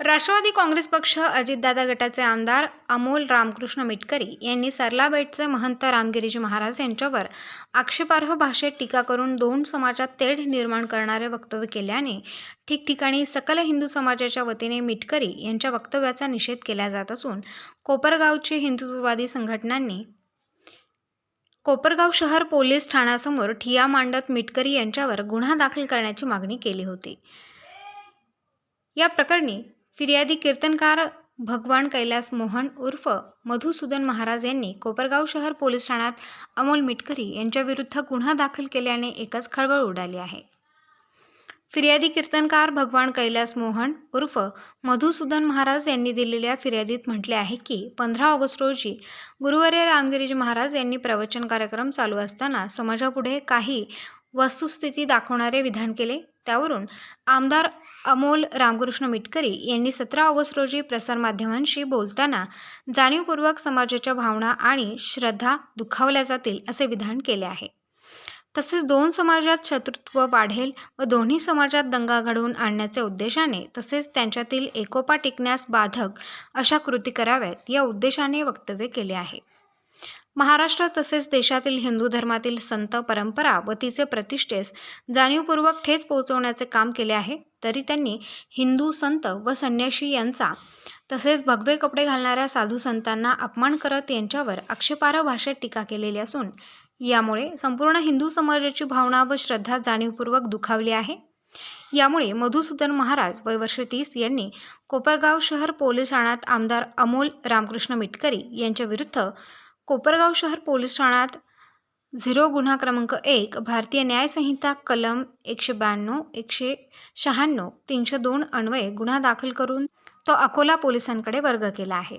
राष्ट्रवादी काँग्रेस पक्ष अजितदादा गटाचे आमदार अमोल रामकृष्ण मिटकरी यांनी सरलाबेटचे महंत रामगिरीजी महाराज यांच्यावर आक्षेपार्ह भाषेत टीका करून दोन समाजात तेढ निर्माण करणारे वक्तव्य केल्याने ठिकठिकाणी सकल हिंदू समाजाच्या वतीने मिटकरी यांच्या वक्तव्याचा निषेध केला जात असून कोपरगावचे हिंदुत्ववादी संघटनांनी कोपरगाव शहर पोलीस ठाण्यासमोर ठिया मांडत मिटकरी यांच्यावर गुन्हा दाखल करण्याची मागणी केली होती. या प्रकरणी फिर्यादी कीर्तनकार भगवान कैलास मोहन उर्फ मधुसूदन महाराज यांनी कोपरगाव शहर पोलीस ठाण्यात अमोल मिटकरी यांच्याविरुद्ध गुन्हा दाखल केल्याने एकच खळबळ उडाली आहे. फिर्यादी कीर्तनकार भगवान कैलास मोहन उर्फ मधुसूदन महाराज यांनी दिलेल्या फिर्यादीत म्हटले आहे की पंधरा ऑगस्ट रोजी गुरुवारी रामगिरीजी महाराज यांनी प्रवचन कार्यक्रम चालू असताना समाजापुढे काही वस्तुस्थिती दाखवणारे विधान केले. त्यावरून आमदार अमोल रामकृष्ण मिटकरी यांनी सतरा ऑगस्ट रोजी प्रसारमाध्यमांशी बोलताना जाणीवपूर्वक समाजाच्या भावना आणि श्रद्धा दुखावल्या जातील असे विधान केले आहे. तसेच दोन समाजात शत्रुत्व वाढेल व दोन्ही समाजात दंगा घडवून आणण्याच्या उद्देशाने तसेच त्यांच्यातील एकोपा टिकण्यास बाधक अशा कृती कराव्यात या उद्देशाने वक्तव्य केले आहे. महाराष्ट्र तसेच देशातील हिंदू धर्मातील संत परंपरा व तिचे प्रतिष्ठेस जाणीवपूर्वक ठेच पोहोचवण्याचे काम केले आहे. तरी त्यांनी हिंदू संत व संन्याशी यांचा तसेच भगवे कपडे घालणाऱ्या साधू संतांना अपमान करत यांच्यावर आक्षेपार्ह भाषेत टीका केलेली असून यामुळे संपूर्ण हिंदू समाजाची भावना व श्रद्धा जाणीवपूर्वक दुखावली आहे. यामुळे मधुसूदन महाराज वय वर्ष तीस यांनी कोपरगाव शहर पोलीस ठाण्यात आमदार अमोल रामकृष्ण मिटकरी यांच्याविरुद्ध कोपरगाव शहर पोलीस ठाण्यात झिरो गुन्हा क्रमांक एक भारतीय न्यायसंहिता कलम एकशे ब्याण्णव एकशे शहाण्णव तीनशे दोन अन्वये गुन्हा दाखल करून तो अकोला पोलिसांकडे वर्ग केला आहे.